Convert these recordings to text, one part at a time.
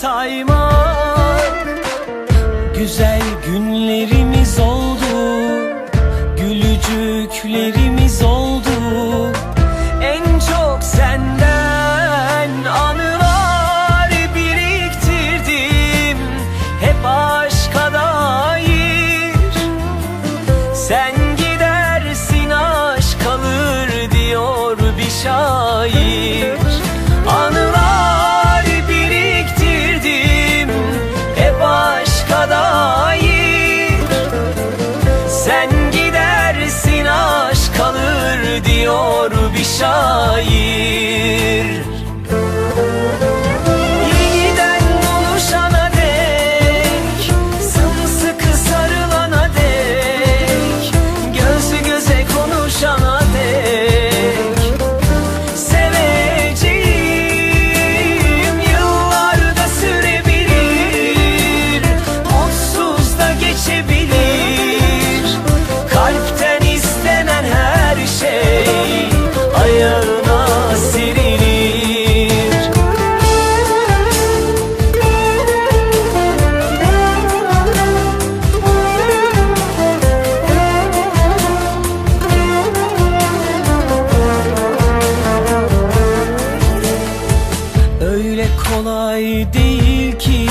saymak. Güzel günlerimiz oldu Gülücüklerimiz oldu Sen gidersin aşk kalır diyor bir şair değil ki.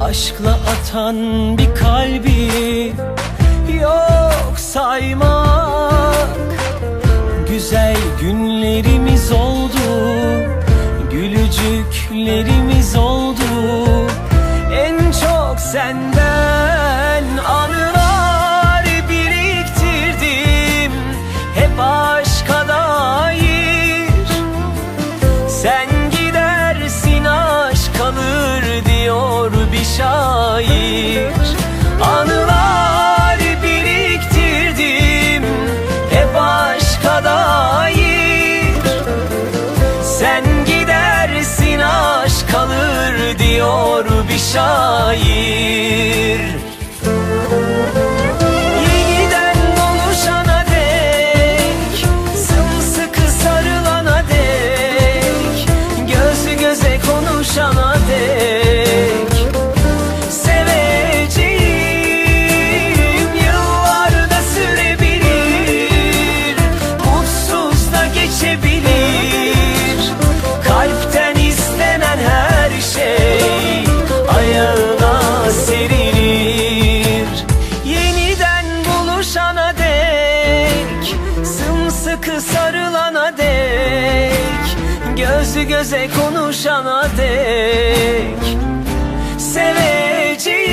Aşkla atan bir kalbi Yok saymak. Güzel günlerimiz oldu Gülücüklerimiz oldu. En çok senden anılar biriktirdim. Hep aşka dair. Sen şair sarılana dek Gözü göze konuşana dek. Seveceğim